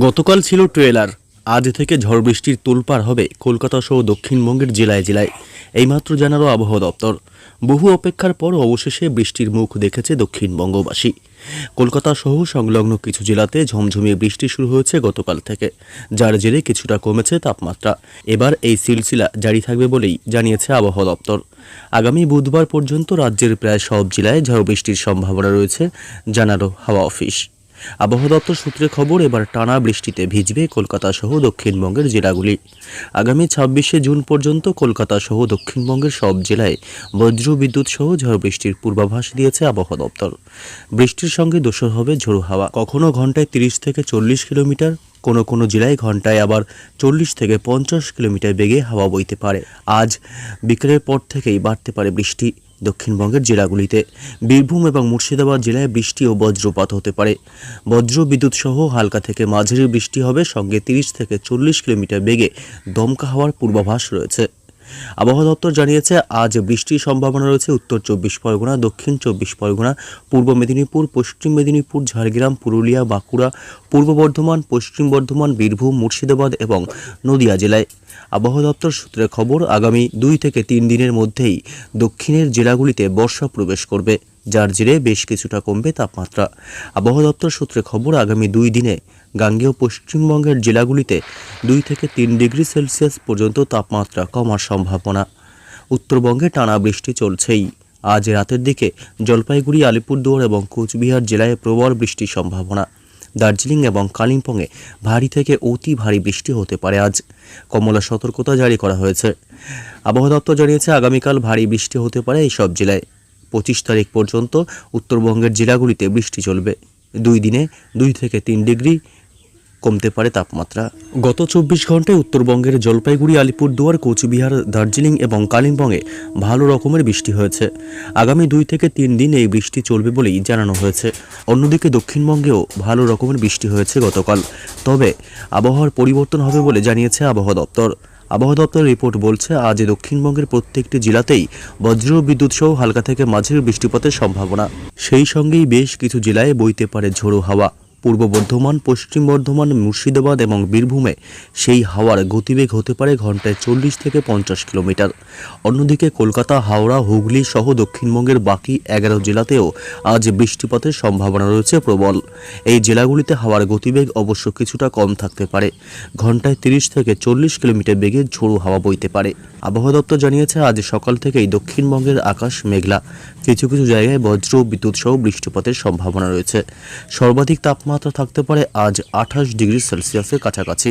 গতকাল ছিল ট্রেলার। আজ থেকে ঝড় বৃষ্টির তোলপাড় হবে কলকাতা সহ দক্ষিণবঙ্গের জেলায় জেলায়। এইমাত্র জানালো আবহাওয়া দপ্তর। বহু অপেক্ষার পর অবশেষে বৃষ্টির মুখ দেখেছে দক্ষিণবঙ্গবাসী। কলকাতা সহ সংলগ্ন কিছু জেলাতে ঝমঝমিয়ে বৃষ্টি শুরু হয়েছে গতকাল থেকে। যার জেরে কিছুটা কমেছে তাপমাত্রা। এবার এই সিলসিলা জারি থাকবে বলেই জানিয়েছে আবহাওয়া দপ্তর। আগামী বুধবার পর্যন্ত রাজ্যের প্রায় সব জেলায় ঝড় বৃষ্টির সম্ভাবনা রয়েছে, জানালো হাওয়া অফিস। আবহাওয়া দপ্তর সূত্রে খবর, এবার টানা বৃষ্টিতে ভিজবে কলকাতা সহ দক্ষিণবঙ্গের জেলাগুলি। আগামী ছাব্বিশে জুন পর্যন্ত কলকাতা সহ দক্ষিণবঙ্গের সব জেলায় বজ্র বিদ্যুৎ সহ ঝড় বৃষ্টির পূর্বাভাস দিয়েছে আবহাওয়া দপ্তর। বৃষ্টির সঙ্গে দোষর হবে ঝোড়ো হাওয়া। কখনো ঘন্টায় তিরিশ থেকে চল্লিশ কিলোমিটার কোনো কোনো জেলায় ঘন্টায় আবার চল্লিশ থেকে পঞ্চাশ কিলোমিটার বেগে হাওয়া বইতে পারে। আজ বিকেলের পর থেকেই বাড়তে পারে বৃষ্টি। দক্ষিণবঙ্গের জেলাগুলিতে বীরভূম এবং মুর্শিদাবাদ জেলায় বৃষ্টি ও বজ্রপাত হতে পারে। বজ্র বিদ্যুৎ সহ হালকা থেকে মাঝারি বৃষ্টি হবে। সঙ্গে তিরিশ থেকে চল্লিশ কিলোমিটার বেগে দমকা হওয়ার পূর্বাভাস রয়েছে। আবহাওয়া দপ্তর জানিয়েছে, আজ বৃষ্টির সম্ভাবনা রয়েছে উত্তর চব্বিশ পরগনা, দক্ষিণ চব্বিশ পরগনা, পূর্ব মেদিনীপুর, পশ্চিম মেদিনীপুর, ঝাড়গ্রাম, পুরুলিয়া, বাঁকুড়া, পূর্ব বর্ধমান, পশ্চিম বর্ধমান, বীরভূম, মুর্শিদাবাদ এবং নদিয়া জেলায়। আবহাওয়া দপ্তর সূত্রে খবর, আগামী দুই থেকে তিন দিনের মধ্যেই দক্ষিণের জেলাগুলিতে বর্ষা প্রবেশ করবে, যার জেরে বেশ কিছুটা কমবে তাপমাত্রা। আবহাওয়া দপ্তর সূত্রে খবর, আগামী দুই দিনে গাঙ্গেয় পশ্চিমবঙ্গের জেলাগুলিতে দুই থেকে তিন ডিগ্রি সেলসিয়াস পর্যন্ত তাপমাত্রা কমার সম্ভাবনা। উত্তরবঙ্গে টানা বৃষ্টি চলছেই। আজ রাতের দিকে জলপাইগুড়ি, আলিপুরদুয়ার এবং কোচবিহার জেলায় প্রবল বৃষ্টির সম্ভাবনা। দার্জিলিং এবং কালিম্পংয়ে ভারী থেকে অতি ভারী বৃষ্টি হতে পারে আজ। কমলা সতর্কতা জারি করা হয়েছে। আবহাওয়া দপ্তর জানিয়েছে, আগামীকাল ভারী বৃষ্টি হতে পারে এই সব জেলায়। পঁচিশ তারিখ পর্যন্ত উত্তরবঙ্গের জেলাগুলিতে বৃষ্টি চলবে। দুই দিনে দুই থেকে তিন ডিগ্রি কমতে পারে তাপমাত্রা। গত চব্বিশ ঘন্টায় উত্তরবঙ্গের জলপাইগুড়ি, আলিপুরদুয়ার, কোচবিহার, দার্জিলিং এবং কালিম্পংয়ে ভালো রকমের বৃষ্টি হয়েছে। আগামী দুই থেকে তিন দিন এই বৃষ্টি চলবে বলেই জানানো হয়েছে। অন্যদিকে দক্ষিণবঙ্গেও ভালো রকমের বৃষ্টি হয়েছে গতকাল। তবে আবহাওয়ার পরিবর্তন হবে বলে জানিয়েছে আবহাওয়া দপ্তর। আবহাওয়া দপ্তরের রিপোর্ট বলছে, আজ দক্ষিণবঙ্গের প্রত্যেকটি জেলাতেই বজ্র বিদ্যুৎ সহ হালকা থেকে মাঝের বৃষ্টিপাতের সম্ভাবনা। সেই সঙ্গেই বেশ কিছু জেলায় বইতে পারে ঝোড়ো হাওয়া। পূর্ব বর্ধমান, পশ্চিম বর্ধমান, মুর্শিদাবাদ এবং বীরভূমে সেই হাওয়ার গতিবেগ হতে পারে ঘন্টায় চল্লিশ থেকে পঞ্চাশ কিলোমিটার। অন্যদিকে কলকাতা, হাওড়া, হুগলি সহ দক্ষিণবঙ্গের বাকি এগারো জেলাতেও আজ বৃষ্টিপাতের সম্ভাবনা রয়েছে প্রবল। এই জেলাগুলিতে হাওয়ার গতিবেগ অবশ্য কিছুটা কম থাকতে পারে। ঘন্টায় তিরিশ থেকে চল্লিশ কিলোমিটার বেগে ঝোড়ো হাওয়া বইতে পারে। আবহাওয়া দপ্তর জানিয়েছে, আজ সকাল থেকেই দক্ষিণবঙ্গের আকাশ মেঘলা। কিছু কিছু জায়গায় বজ্র, বিদ্যুৎ সহ বৃষ্টিপাতের সম্ভাবনা রয়েছে। সর্বাধিক তাপমাত্রা থাকতে পারে আজ আঠাশ ডিগ্রি সেলসিয়াসের কাছাকাছি।